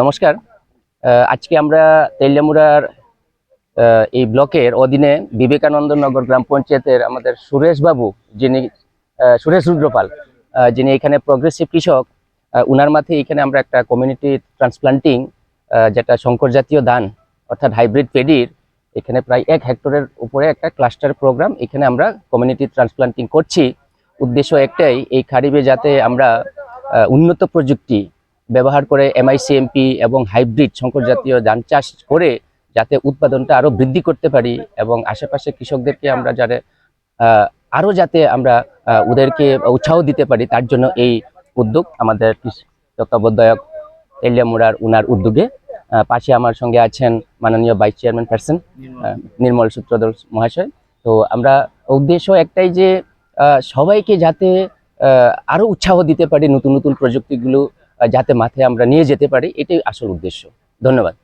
নমস্কার। আজকে আমরা তেলিয়ামুড়ার এই ব্লকের অধীনে বিবেকানন্দ নগর গ্রাম পঞ্চায়েতের আমাদের সুরেশ বাবু যিনি সুরেশ রুদ্রপাল যিনি এখানে প্রগ্রেসিভ কৃষক উনার মাঠে এখানে আমরা একটা কমিউনিটি ট্রান্সপ্লান্টিং যেটা শঙ্কর জাতীয় দান অর্থাৎ হাইব্রিড পেডির, এখানে প্রায় এক হেক্টরের উপরে একটা ক্লাস্টার প্রোগ্রাম এখানে আমরা কমিউনিটি ট্রান্সপ্লান্টিং করছি। উদ্দেশ্য একটাই, এই খারিবে যাতে আমরা উন্নত প্রযুক্তি ব্যবহার করে এমআইসিএমপি এবং হাইব্রিড শঙ্কর জাতীয় ধান চাষ করে যাতে উৎপাদনটা আরও বৃদ্ধি করতে পারি এবং আশেপাশে কৃষকদেরকে আমরা যারা আরও যাতে আমরা ওদেরকে উৎসাহ দিতে পারি তার জন্য এই উদ্যোগ আমাদের কৃষি তত্ত্বাবধায়ক এলিয়ামুড়ার উনার উদ্যোগে পাশে আমার সঙ্গে আছেন মাননীয় vice chairman person Nirmal Sutradhar. মহাশয়। তো আমরা উদ্দেশ্য একটাই যে সবাইকে যাতে আরও উৎসাহ দিতে পারি নতুন নতুন প্রযুক্তিগুলো যাতে মাথায় আমরা নিয়ে যেতে পারি এটাই আসল উদ্দেশ্য। ধন্যবাদ।